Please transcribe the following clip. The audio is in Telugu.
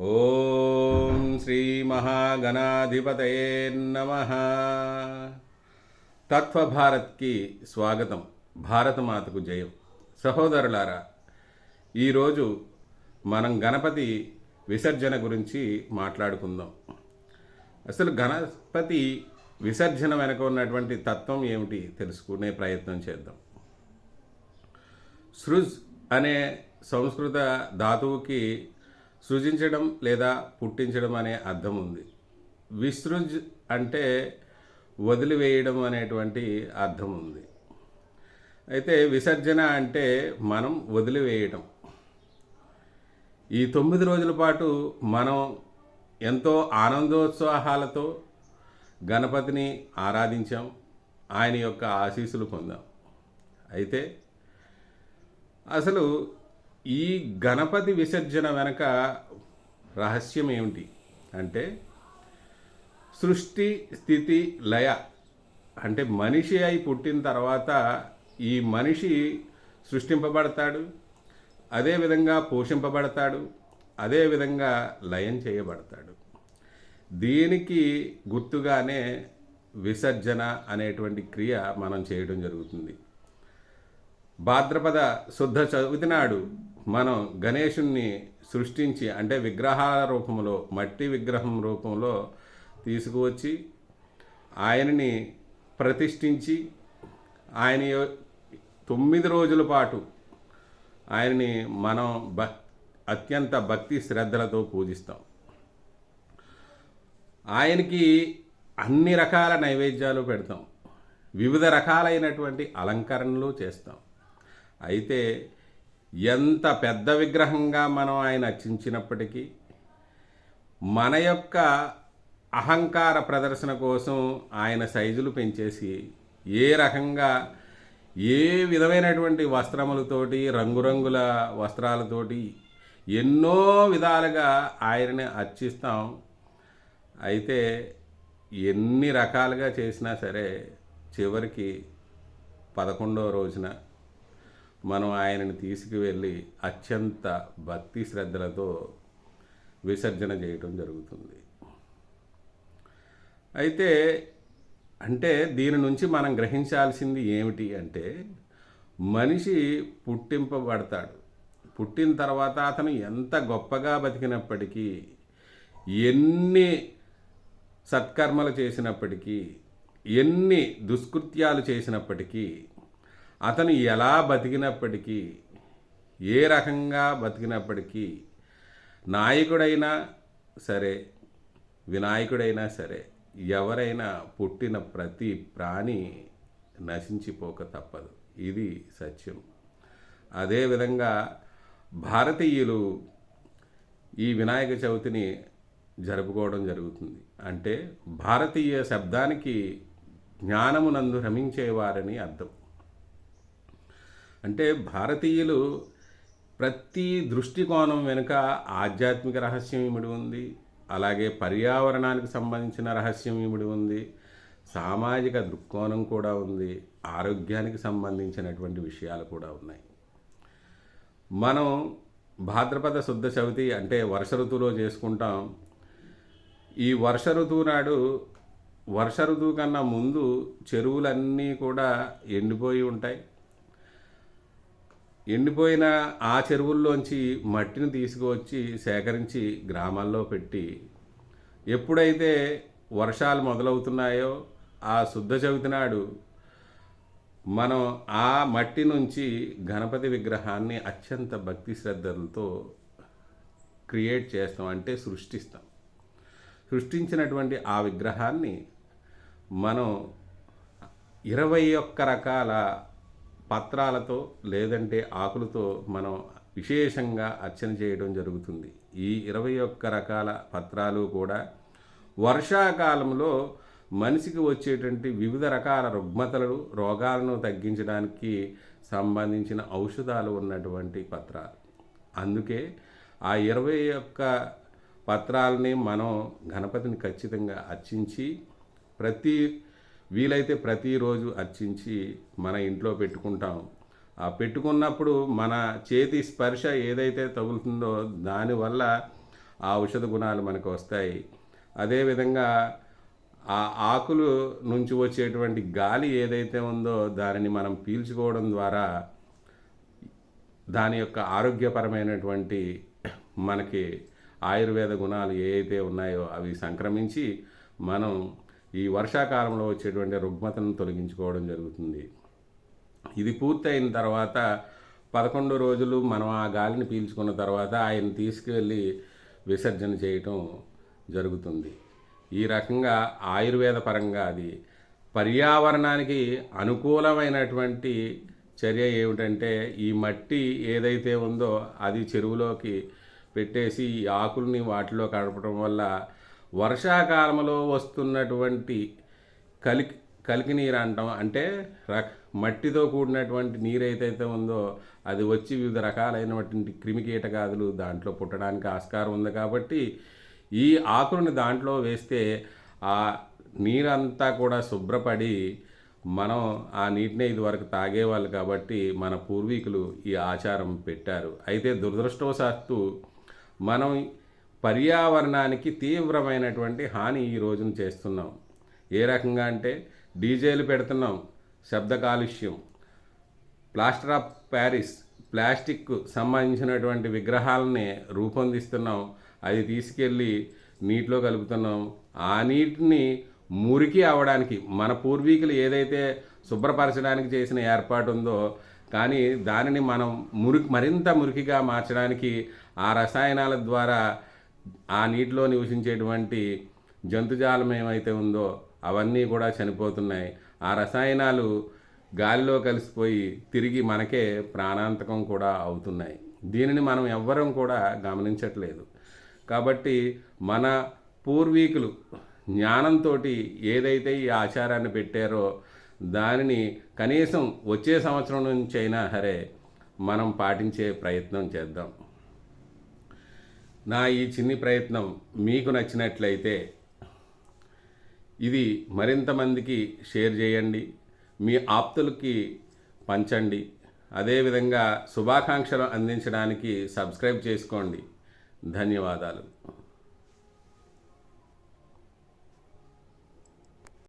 ఓం శ్రీ మహాగణాధిపతయే నమ. తత్వభారత్కి స్వాగతం. భారతమాతకు జయం. సహోదరులారా ఈరోజు మనం గణపతి విసర్జన గురించి మాట్లాడుకుందాం. అసలు గణపతి విసర్జన వెనక ఉన్నటువంటి తత్వం ఏమిటి తెలుసుకునే ప్రయత్నం చేద్దాం. సృజ్ అనే సంస్కృత ధాతువుకి సృజించడం లేదా పుట్టించడం అనే అర్థం ఉంది. విసృజ్ అంటే వదిలివేయడం అనేటువంటి అర్థం ఉంది. అయితే విసర్జన అంటే మనం వదిలివేయటం. ఈ తొమ్మిది రోజుల పాటు మనం ఎంతో ఆనందోత్సాహాలతో గణపతిని ఆరాధించాం ఆయన యొక్క ఆశీస్సులు పొందాం. అయితే అసలు ఈ గణపతి విసర్జన వెనక రహస్యం ఏమిటి అంటే సృష్టి స్థితి లయ. అంటే మనిషి అయి పుట్టిన తర్వాత ఈ మనిషి సృష్టింపబడతాడు అదేవిధంగా పోషింపబడతాడు అదేవిధంగా లయం చేయబడతాడు. దీనికి గుర్తుగానే విసర్జన అనేటువంటి క్రియ మనం చేయడం జరుగుతుంది. భాద్రపద శుద్ధ చవితి నాడు మనం గణేషుణ్ణి సృష్టించి అంటే విగ్రహాల రూపంలో మట్టి విగ్రహం రూపంలో తీసుకువచ్చి ఆయనని ప్రతిష్ఠించి ఆయన తొమ్మిది రోజుల పాటు ఆయనని మనం భ అత్యంత భక్తి శ్రద్ధలతో పూజిస్తాం. ఆయనకి అన్ని రకాల నైవేద్యాలు పెడతాం. వివిధ రకాలైనటువంటి అలంకరణలు చేస్తాం. అయితే ఎంత పెద్ద విగ్రహంగా మనం ఆయన అర్చించినప్పటికీ మన యొక్క అహంకార ప్రదర్శన కోసం ఆయన సైజులు పెంచేసి ఏ రకంగా ఏ విధమైనటువంటి వస్త్రములతోటి రంగురంగుల వస్త్రాలతోటి ఎన్నో విధాలుగా ఆయనని అర్చిస్తాం. అయితే ఎన్ని రకాలుగా చేసినా సరే చివరికి పదకొండవ రోజున మనం ఆయనని తీసుకువెళ్ళి అత్యంత భక్తి శ్రద్ధలతో విసర్జన చేయటం జరుగుతుంది. అయితే అంటే దీని నుంచి మనం గ్రహించాల్సింది ఏమిటి అంటే మనిషి పుట్టింపబడతాడు. పుట్టిన తర్వాత అతను ఎంత గొప్పగా బతికినప్పటికీ ఎన్ని సత్కర్మలు చేసినప్పటికీ ఎన్ని దుష్కృత్యాలు చేసినప్పటికీ అతను ఎలా బతికినప్పటికీ ఏ రకంగా బతికినప్పటికీ నాయకుడైనా సరే వినాయకుడైనా సరే ఎవరైనా పుట్టిన ప్రతి ప్రాణి నశించిపోక తప్పదు. ఇది సత్యం. అదేవిధంగా భారతీయులు ఈ వినాయక చవితిని జరుపుకోవడం జరుగుతుంది. అంటే భారతీయ శబ్దానికి జ్ఞానమునందు రమించేవారని అర్థం. అంటే భారతీయులు ప్రతి దృష్టికోణం వెనుక ఆధ్యాత్మిక రహస్యం ఇమిడి ఉంది. అలాగే పర్యావరణానికి సంబంధించిన రహస్యం ఇమిడి ఉంది. సామాజిక దృక్కోణం కూడా ఉంది. ఆరోగ్యానికి సంబంధించినటువంటి విషయాలు కూడా ఉన్నాయి. మనం భాద్రపద శుద్ధ చవితి అంటే వర్ష ఋతువులో చేసుకుంటాం. ఈ వర్ష ఋతువు నాడు వర్ష ఋతువు కన్నా ముందు చెరువులన్నీ కూడా ఎండిపోయి ఉంటాయి. ఎండిపోయిన ఆ చెరువుల్లోంచి మట్టిని తీసుకువచ్చి సేకరించి గ్రామాల్లో పెట్టి ఎప్పుడైతే వర్షాలు మొదలవుతున్నాయో ఆ శుద్ధ చవితి నాడు మనం ఆ మట్టి నుంచి గణపతి విగ్రహాన్ని అత్యంత భక్తి శ్రద్ధలతో క్రియేట్ చేస్తాం అంటే సృష్టిస్తాం. సృష్టించినటువంటి ఆ విగ్రహాన్ని మనం ఇరవై ఒక్క రకాల పత్రాలతో లేదంటే ఆకులతో మనం విశేషంగా అర్చన చేయడం జరుగుతుంది. ఈ ఇరవై ఒక్క రకాల పత్రాలు కూడా వర్షాకాలంలో మనిషికి వచ్చేటువంటి వివిధ రకాల రుగ్మతలు రోగాలను తగ్గించడానికి సంబంధించిన ఔషధాలు ఉన్నటువంటి పత్రాలు. అందుకే ఆ ఇరవై ఒక్క పత్రాలని మనం గణపతిని ఖచ్చితంగా అర్చించి ప్రతి వీలైతే ప్రతిరోజు అర్చించి మన ఇంట్లో పెట్టుకుంటాం. ఆ పెట్టుకున్నప్పుడు మన చేతి స్పర్శ ఏదైతే తగులుతుందో దానివల్ల ఆ ఔషధ గుణాలు మనకు వస్తాయి. అదేవిధంగా ఆ ఆకులు నుంచి వచ్చేటువంటి గాలి ఏదైతే ఉందో దానిని మనం పీల్చుకోవడం ద్వారా దాని యొక్క ఆరోగ్యపరమైనటువంటి మనకి ఆయుర్వేద గుణాలు ఏ అయితే ఉన్నాయో అవి సంక్రమించి మనం ఈ వర్షాకాలంలో వచ్చేటువంటి రుగ్మతను తొలగించుకోవడం జరుగుతుంది. ఇది పూర్తయిన తర్వాత పదకొండు రోజులు మనం ఆ గాలిని పీల్చుకున్న తర్వాత ఆయన తీసుకువెళ్ళి విసర్జన చేయటం జరుగుతుంది. ఈ రకంగా ఆయుర్వేద పరంగా అది పర్యావరణానికి అనుకూలమైనటువంటి చర్య ఏమిటంటే ఈ మట్టి ఏదైతే ఉందో అది చెరువులోకి పెట్టేసి ఈ ఆకుల్ని వాటిలో కడపడం వల్ల వర్షాకాలంలో వస్తున్నటువంటి కలికి కలికి నీరు అంటాం. అంటే రక్ మట్టితో కూడినటువంటి నీరు ఏదైతే ఉందో అది వచ్చి వివిధ రకాలైనటువంటి క్రిమికీటకాదులు దాంట్లో పుట్టడానికి ఆస్కారం ఉంది కాబట్టి ఈ ఆకులను దాంట్లో వేస్తే ఆ నీరంతా కూడా శుభ్రపడి మనం ఆ నీటిని ఇదివరకు తాగేవాళ్ళు కాబట్టి మన పూర్వీకులు ఈ ఆచారం పెట్టారు. అయితే దురదృష్టవశాత్తు మనం పర్యావరణానికి తీవ్రమైనటువంటి హాని ఈ రోజున చేస్తున్నాం. ఏ రకంగా అంటే డీజేలు పెడుతున్నాం శబ్ద కాలుష్యం. ప్లాస్టర్ ఆఫ్ ప్యారిస్ ప్లాస్టిక్ సంబంధించినటువంటి విగ్రహాలని రూపొందిస్తున్నాం. అది తీసుకెళ్ళి నీటిలో కలుపుతున్నాం. ఆ నీటిని మురికి అవడానికి మన పూర్వీకులు ఏదైతే శుభ్రపరచడానికి చేసిన ఏర్పాటు ఉందో కానీ దానిని మనం మురికి మరింత మురికిగా మార్చడానికి ఆ రసాయనాల ద్వారా ఆ నీటిలో నివసించేటువంటి జంతుజాలం ఏమైతే ఉందో అవన్నీ కూడా చనిపోతున్నాయి. ఆ రసాయనాలు గాలిలో కలిసిపోయి తిరిగి మనకే ప్రాణాంతకం కూడా అవుతున్నాయి. దీనిని మనం ఎవ్వరం కూడా గమనించట్లేదు. కాబట్టి మన పూర్వీకులు జ్ఞానంతో ఏదైతే ఈ ఆచారాన్ని పెట్టారో దానిని కనీసం వచ్చే సంవత్సరం నుంచి అయినా సరే మనం పాటించే ప్రయత్నం చేద్దాం. నా ఈ చిన్ని ప్రయత్నం మీకు నచ్చినట్లయితే ఇది మరింత మందికి షేర్ చేయండి మీ ఆప్తులకి పంచండి. అదేవిధంగా శుభాకాంక్షలు అందించడానికి సబ్స్క్రైబ్ చేసుకోండి. ధన్యవాదాలు.